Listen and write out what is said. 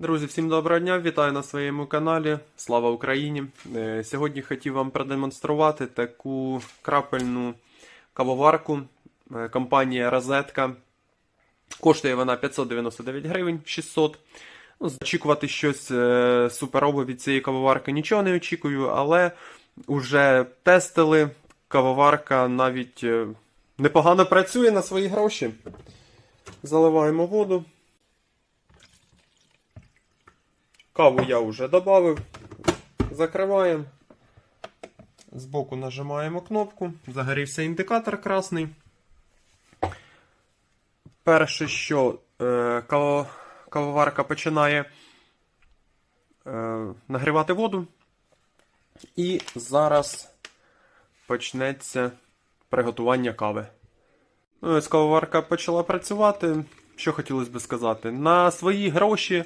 Друзі, всім доброго дня! Вітаю на своєму каналі. Слава Україні! Е, Сьогодні хотів вам продемонструвати таку крапельну кавоварку. Е, Компанія Розетка. Коштує вона 599 гривень 600. Ну, очікувати щось е, суперове від цієї кавоварки нічого не очікую, але вже тестили. Кавоварка навіть непогано працює на свої гроші. Заливаємо воду. Каву я вже додав. Закриваємо. Збоку нажимаємо кнопку. Загорівся індикатор красний. Перше, що е, каво, кавоварка починає е, нагрівати воду. І зараз почнеться приготування кави. Ну, ось кавоварка почала працювати. Що хотілося би сказати? На свої гроші